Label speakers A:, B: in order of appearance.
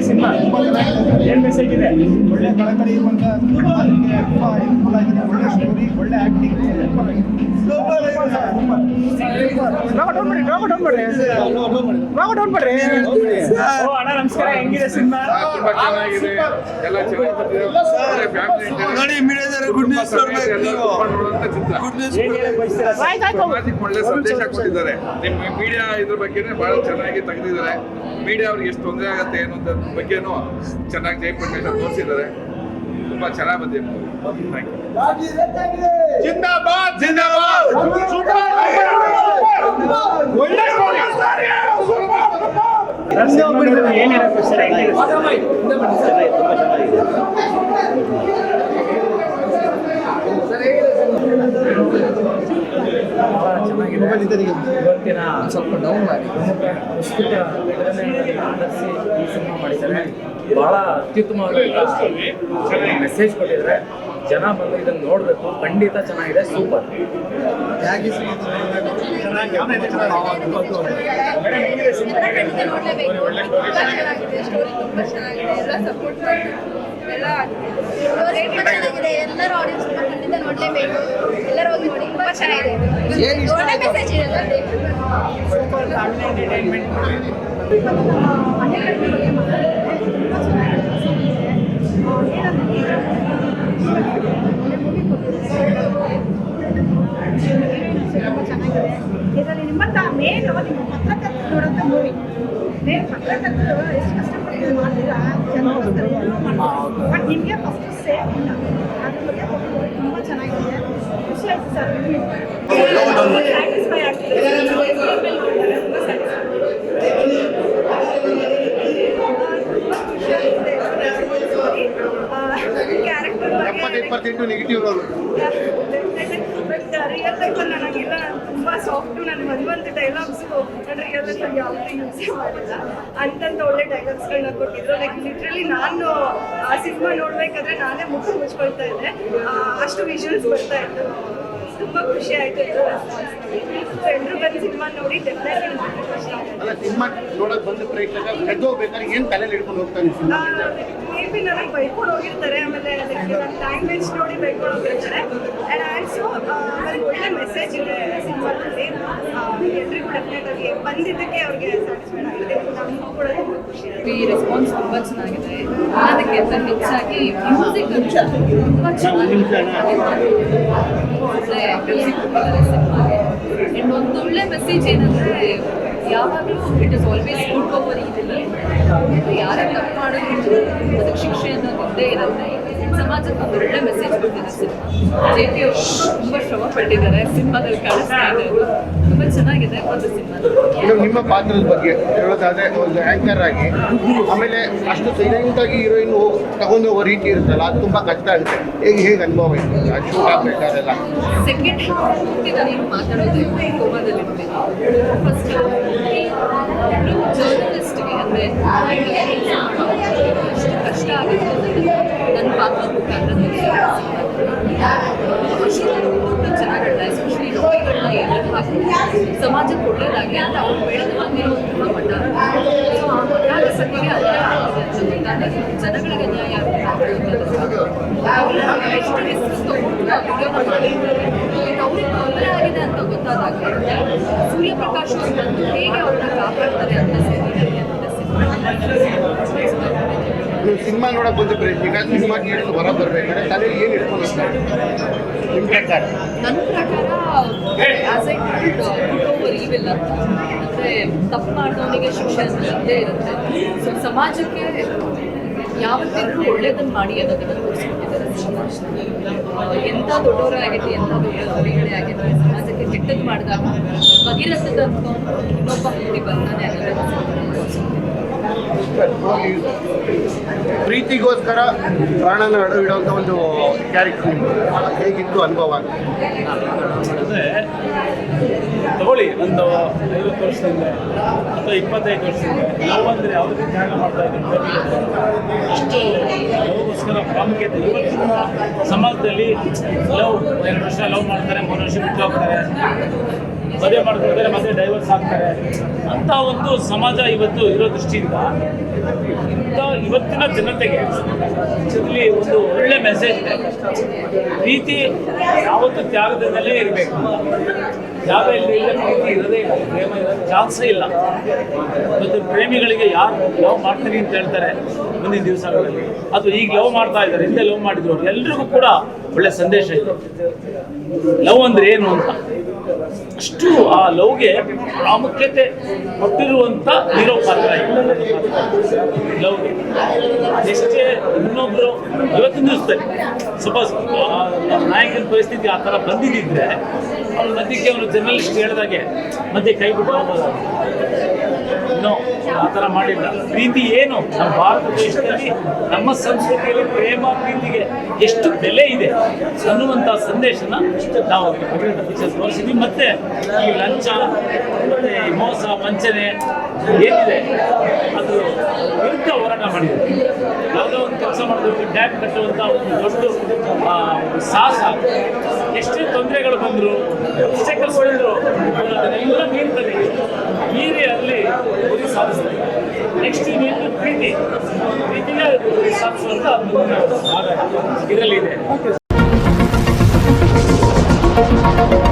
A: Cinema ಏನ್ message ಇದೆ
B: ಒಳ್ಳೆ ಕಳಕಳಿ ಇರುವಂತ ಸಿನಿಮಾ ನಿಮಗೆ ತುಂಬಾ ಹೆಲ್ಪ್ಫುಲ್ ಆಗಿದೆ ಒಳ್ಳೆ ಸ್ಟೋರಿ ಒಳ್ಳೆ ಆಕ್ಟಿಂಗ್
A: ಲಾಗ್ ಡೌನ್ ಮಾಡಿ ಲಾಗ್ ಡೌನ್ ಮಾಡಿ ಲಾಗ್ ಡೌನ್ ಮಾಡ್ರಿ ಓ ಅಣ್ಣ ನಮಸ್ಕಾರ ಹೆಂಗಿದೆ ಸಿನಿಮಾ?
C: ತುಂಬಾ ಚೆನ್ನಾಗಿದೆ. ಎಲ್ಲ ಚೆನ್ನಾಗಿ ಬಂದಿದೆ. ಒಳ್ಳೆ family entertainment.
D: ನೋಡಿ ಮೀಡಿಯಾದವರು ಗುಡ್ ನ್ಯೂಸ್
C: ಕೊಡ್ಬೇಕು ನೀವು.
D: ಗುಡ್ ನ್ಯೂಸ್
C: ಸಮಾಜಕ್ಕೆ ಒಳ್ಳೆ ಸಂದೇಶ ಕೊಟ್ಟಿದ್ದಾರೆ ನಿಮ್ಮ ಮೀಡಿಯಾ ಇದ್ರ ಬಗ್ಗೆನೇ ಬಹಳ ಚೆನ್ನಾಗಿ ತೆಗೆದಿದ್ದಾರೆ. ಮೀಡಿಯಾ ಅವ್ರಿಗೆ ಎಷ್ಟು ತೊಂದರೆ ಆಗುತ್ತೆ ಏನು ಅಂತ ಬಗ್ಗೆನೂ ಚೆನ್ನಾಗಿ ಜಯಪ್ರಕಾಶ್ ತೋರಿಸಿದ್ದಾರೆ. ತುಂಬಾ ಚೆನ್ನಾಗಿ ಬಂದಿದೆ ಥ್ಯಾಂಕ್ ಯು
B: ಜಿಂದಾಬಾದ್ ಜಿಂದಾಬಾದ್! ಒಳ್ಳೆ
E: ಸ್ವಲ್ಪ ಡೌನ್ ಪ್ರಸ್ತುತ ಘಟನೆಗಳನ್ನ ಆಧರಿಸಿ ಈ ಸಿನಿಮಾ ಮಾಡಿದ್ದಾರೆ ಬಹಳ ಅತ್ಯುತ್ತಮವಾದ ಮೆಸೇಜ್ ಕೊಟ್ಟಿದ್ದಾರೆ ಜನ ಬಂದು ಇದನ್ನ ನೋಡಬೇಕು. ಖಂಡಿತ ಚೆನ್ನಾಗಿದೆ, ಸೂಪರ್.
F: ಎಲ್ಲರೂ ಆಡಿಯನ್ಸ್ ಖಂಡಿತ ನೋಡಲೇಬೇಕು ಎಲ್ಲರೂ ನೋಡಿ ತುಂಬಾ ಚೆನ್ನಾಗಿದೆ ಮೆಸೇಜ್
A: ಎಂಟರ್ಟೈನ್ಮೆಂಟ್
G: ಇದರಲ್ಲಿ ನಿಮ್ಮಂತ ಮೇನ್ ನಿಮ್ಮ ಪತ್ರಕರ್ತರು ನೋಡೋಂಥ ಮೂವಿ ಮೇನ್ ಪತ್ರಕರ್ತರು ಎಷ್ಟು ಕಷ್ಟಪಟ್ಟು ಮಾಡ್ತೀರಾ ಬಟ್ ನಿಮಗೆ ಫಸ್ಟ್ ಸೇಫ್ ಇಲ್ಲ ತುಂಬ ಚೆನ್ನಾಗಿದೆ ಖುಷಿ ಆಯ್ತು ಸರ್ ಸ್ಯಾಟಿಸ್ಫೈ ಆಗ್ತದೆ character
B: percent negative role
G: but real ಲೈಫಲ್ಲಿ ನನಗೆಲ್ಲ ತುಂಬ ಸಾಫ್ಟು ನನ್ನ ಒಂದೊಂದು ಡೈಲಾಗ್ಸು ನಾನು ರಿಯಲ್ ಲೈಫಲ್ಲಿ ಯಾವುದೇ ಯೂಸೇ ಮಾಡಿಲ್ಲ ಅಂತಂತ ಒಳ್ಳೆ ಡೈಲಾಗ್ಸ್ಗಳನ್ನ ಕೊಟ್ಟಿದ್ರು ಲೈಕ್ ಲಿಟ್ರಲಿ ನಾನು ಆ ಸಿನಿಮಾ ನೋಡ್ಬೇಕಾದ್ರೆ ನಾನೇ ಮುಖ ಮುಚ್ಕೊಳ್ತಾ ಇದ್ದೆ ಅಷ್ಟು ವಿಜುವಲ್ಸ್ ಬರ್ತಾ ಇತ್ತು ತುಂಬಾ ಖುಷಿ ಆಯ್ತು ಎಲ್ಲರೂ ಬಂದು ಸಿನಿಮಾ ನೋಡಿ ಡೆಫಿನೆಟ್ಲಿ
B: ಅಲ್ಲ ಸಿನಿಮಾ ನೋಡಕ್ ಬಂದ ಪ್ರೇಕ್ಷಕ ಎದ್ದೋಗ್ಬೇಕಾದ್ರೆ ಏನ್ ತಲೆಯಲ್ಲಿ ಹಿಡ್ಕೊಂಡು ಹೋಗ್ತಾನೆ ಸಿನಿಮಾ?
G: ಮೇ ಬಿ ನನಗೆ ಬೈಕೊಂಡು ಹೋಗಿರ್ತಾರೆ ಆಮೇಲೆ ನನ್ನ ಟೈಮ್ ವೇಸ್ಟ್ ನೋಡಿ ಬೈಕೊಂಡು ಹೋಗಿರ್ತಾರೆ. ಆ್ಯಂಡ್ ಆಲ್ಸೋ ಒಳ್ಳೆ ಮೆಸೇಜ್ ಇದೆ ಸಿನಿಮಾದಲ್ಲಿ. ಎಲ್ರಿಗೂ ಡೆಫಿನೆಟ್ ಆಗಿ ಬಂದಿದ್ದಕ್ಕೆ ಅವ್ರಿಗೆ ಸ್ಯಾಟಿಸ್ಫೈಡ್ ಆಗಿದೆ. ನಮಗೂ ಕೂಡ ತುಂಬ ಖುಷಿ ಆಗಿದೆ
H: ಈ ರೆಸ್ಪಾನ್ಸ್ ತುಂಬ ಚೆನ್ನಾಗಿದೆ. ಅದಕ್ಕಿಂತ ಹೆಚ್ಚಾಗಿ ಮ್ಯೂಸಿಕ್ ತುಂಬ ಚೆನ್ನಾಗಿದೆ. ಮ್ಯೂಸಿಕ್ ಆ್ಯಂಡ್ ಒಳ್ಳೆ ಮೆಸೇಜ್ ಏನಂದರೆ, ಯಾವಾಗಲೂ it is always good over ಇದಿಲ್ಲ ಯಾರೇ ತಪ್ಪು ಮಾಡಿದ್ರು ಅದಕ್ಕೆ ಶಿಕ್ಷೆ ಅನ್ನೋದು ಇದ್ದೇ ಇರುತ್ತೆ ಸಮಾಜಕ್ಕೆ ಒಂದು ಒಳ್ಳೆ ಮೆಸೇಜ್ ಕೊಟ್ಟಿದೆ ಜೆ ಪಿ ಅವರು ತುಂಬ ಪಟ್ಟಿದ್ದಾರೆ ಸಿನಿಮಾದಲ್ಲಿ ಕಾಣಿಸ್ತಾ ಇದೆ ಅದು. ತುಂಬ ಚೆನ್ನಾಗಿದೆ ಒಂದು ಸಿನಿಮಾ.
B: ನಿಮ್ಮ ಪಾತ್ರದ ಬಗ್ಗೆ ಹೇಳೋದಾದ್ರೆ ಒಂದು ಆಂಕರ್ ಆಗಿ ಆಮೇಲೆ ಅಷ್ಟು ಸೈಲೆಂಟ್ ಆಗಿ ಹೀರೋಯಿನ್ ತಗೊಂಡು ಹೋಗೋ ರೀತಿ ಇರುತ್ತಲ್ಲ ಅದು ತುಂಬಾ ಕಷ್ಟ ಆಗುತ್ತೆ. ಹೇಗೆ ಹೇಗೆ ಅನುಭವ ಇತ್ತು ಅದು ಶೂಟ್ ಆಗ್ಬೇಕಾದ್ರೆಲ್ಲ
H: ಸೆಕೆಂಡ್ ಹಾಫ್ ನಾನು ಮಾತಾಡೋದು ಕೋಮದಲ್ಲಿರ್ತೀನಿ ಫಸ್ಟ್ ಜರ್ನಲಿಸ್ಟ್ಗೆ ಅಂದರೆ ಎಷ್ಟು ಕಷ್ಟ ಆಗುತ್ತೆ ನನ್ನ ಪಾತ್ರದ ಮುಖಾಂತರ ಸಮಾಜಕ್ಕೆ ಒಳ್ಳೇದಾಗಿ ಅಂತ ಅವ್ರು ಬೆಳೆದು ಬಂದಿರುವಂತಹ ಮಠ ಸೊ ಆ ಮಠದ ಸತಿಗೆ ಅನ್ಯಾಯ ಗೊತ್ತಾದಾಗ ಜನಗಳಿಗೆ ನ್ಯಾಯ ಅವ್ರನ್ನ ಎಷ್ಟು ತಗೊಂಡು ವಿಡಿಯೋನ ಮಾಡಿದ್ದಾರೆ ಅವ್ರಿಗೆ ತೊಂದರೆ ಆಗಿದೆ ಅಂತ ಗೊತ್ತಾದಾಗ ಸೂರ್ಯಪ್ರಕಾಶ್ ಹೇಗೆ ಅವ್ರನ್ನ ಕಾಪಾಡ್ತಾರೆ ಅಂತ
B: ನೀವು ಸಿನಿಮಾ ನೋಡಕ್ ಬಂದಿದ್ರೆ ಈಗ ಸಿನಿಮಾ ಕೇಳಿದ್ರು ಹೊರ ಬರ್ಬೇಕಾದ್ರೆ ತಲೆಯಲ್ಲಿ ಏನು ಇಟ್ಕೊಂಡ್ರೆ ಪ್ರಕಾರ?
H: ನನ್ನ ಪ್ರಕಾರ as I good over evil ಅಂತ ಅಂದರೆ ತಪ್ಪು ಮಾಡಿದವನಿಗೆ ಶಿಕ್ಷೆ ಇದ್ದೇ ಇರುತ್ತೆ. ಸೊ ಸಮಾಜಕ್ಕೆ ಯಾವತ್ತಿದ್ರೂ ಒಳ್ಳೇದನ್ನು ಮಾಡಿ ಅನ್ನೋದನ್ನ ತೋರಿಸ್ಕೊಟ್ಟಿದ್ದಾರೆ ಎಂತ ಎಂಥ ದೊಡ್ಡವರೇ ಆಗಿರಲಿ ಎಂಥ ದೊಡ್ಡ ಆಗಿರಲಿ ಸಮಾಜಕ್ಕೆ ಕೆಟ್ಟದ್ದು ಮಾಡಿದಾಗ ಭಗೀರಥದ ಇನ್ನೊಬ್ಬ ಹುಟ್ಟಿ ಬರ್ತಾನೆ ಅನ್ನೋದನ್ನ ತೋರಿಸ್ಕೊಟ್ಟಿದ್ದಾರೆ.
B: ಪ್ರೀತಿಗೋಸ್ಕರ ಪ್ರಾಣನ ಇಡುವಂಥ ಒಂದು ಕ್ಯಾರೆಕ್ಟರ್ ಹೇಗಿತ್ತು ಅನುಭವ?
I: ತಗೊಳ್ಳಿ, ಒಂದು ಐವತ್ತು ವರ್ಷದಿಂದ ಅಥವಾ ಇಪ್ಪತ್ತೈದು ವರ್ಷದಿಂದ ನಾವು ಅಂದರೆ ಅವ್ರಿಗೆ ತ್ಯಾಗ ಮಾಡ್ತಾ ಇದ್ದೀವಿ ಅಷ್ಟು ಲವ್ಗೋಸ್ಕರ ಪ್ರಾಮುಖ್ಯತೆ ಇವತ್ತಿನ ಸಮಾಜದಲ್ಲಿ ಲವ್, ಎರಡು ವರ್ಷ ಲವ್ ಮಾಡ್ತಾರೆ, ಮೂರು ವರ್ಷ ಬಿಟ್ಟು ಹೋಗ್ತಾರೆ. ಮದುವೆ ಮಾಡ್ಕೊಳ್ತಾರೆ ಮತ್ತೆ ಡೈವರ್ಸ್ ಆಗ್ತಾರೆ. ಅಂತ ಒಂದು ಸಮಾಜ ಇವತ್ತು ಇರೋ ದೃಷ್ಟಿಯಿಂದ ಇಂಥ ಇವತ್ತಿನ ಜನತೆಗೆ ಇದರಲ್ಲಿ ಒಂದು ಒಳ್ಳೆ ಮೆಸೇಜ್ ಇದೆ. ಪ್ರೀತಿ ಯಾವತ್ತು ತ್ಯಾಗದಿಂದಲೇ ಇರಬೇಕು. ತ್ಯಾಗ ಇಲ್ಲದೆ ಇಲ್ಲ ಪ್ರೀತಿ ಇರೋದೇ ಇಲ್ಲ. ಪ್ರೇಮ ಇರೋದು ಚಾನ್ಸೇ ಇಲ್ಲ. ಮತ್ತು ಪ್ರೇಮಿಗಳಿಗೆ ಯಾರು ಲವ್ ಮಾಡ್ತೀನಿ ಅಂತ ಹೇಳ್ತಾರೆ ಮುಂದಿನ ದಿವಸಗಳಲ್ಲಿ. ಅದು ಈಗ ಲವ್ ಮಾಡ್ತಾ ಇದ್ದಾರೆ. ಹಿಂದೆ ಲವ್ ಮಾಡಿದ್ರು. ಎಲ್ರಿಗೂ ಕೂಡ ಒಳ್ಳೆ ಸಂದೇಶ ಇದೆ. ಲವ್ ಅಂದ್ರೆ ಏನು ಅಂತ? ಅಷ್ಟು ಆ ಲವ್ಗೆ ಪ್ರಾಮುಖ್ಯತೆ ಕೊಟ್ಟಿರುವಂತ ಹೀರೋ ಪಾತ್ರ ಲವ್ಗೆ. ಅದೆಷ್ಟೇ ಇನ್ನೊಬ್ರು ಇವತ್ತಿನ ನಿಲ್ಲಿಸ್ತಾರೆ ಸಪೋಸ್ ನಾಯಕನ ಪರಿಸ್ಥಿತಿ ಆ ಥರ ಬಂದಿದ್ದಿದ್ರೆ, ಅವ್ರ ಮಧ್ಯಕ್ಕೆ ಅವರು ಜರ್ನಲಿಸ್ಟ್ ಹೇಳಿದಾಗೆ, ಮಧ್ಯೆ ಕೈ ಬಿಟ್ಟು ಹೋಗ್ಬೋದು ನೋ ಆ ಥರ ಮಾಡಿಲ್ಲ. ಪ್ರೀತಿ ಏನು? ನಮ್ಮ ಭಾರತ ದೇಶದಲ್ಲಿ, ನಮ್ಮ ಸಂಸ್ಕೃತಿಯಲ್ಲಿ ಪ್ರೇಮ, ಪ್ರೀತಿಗೆ ಎಷ್ಟು ಬೆಲೆ ಇದೆ ಅನ್ನುವಂಥ ಸಂದೇಶನ ನಾವು ತೋರಿಸಿದ್ವಿ. ಮತ್ತೆ ಈ ಲಂಚ ಮೋಸ, ವಂಚನೆ ಏನಿದೆ, ಅದು ವಿರುದ್ಧ ಹೋರಾಟ ಮಾಡಿದೆ ಯಾವುದೋ ಒಂದು ಕೆಲಸ ಮಾಡೋದಕ್ಕೆ ಡ್ಯಾಮ್ ಕಟ್ಟುವಂಥ ಒಂದು ದೊಡ್ಡ ಸಾಹಸ. ಎಷ್ಟೇ ತೊಂದರೆಗಳು ಬಂದರು ಎಷ್ಟೇ ಕೆಲಸ ಬಂದರು ಅದನ್ನೆಲ್ಲ ಮೀರ್ತದೆ ಮೀರಿ ಅಲ್ಲಿ ನೆಕ್ಸ್ಟ್ ಇನ್ನೇನು ಪ್ರೀತಿ ಪ್ರೀತಿನೇ ಸಾಧಿಸುವಂತ ಇದರಲ್ಲಿ ಇದೆ.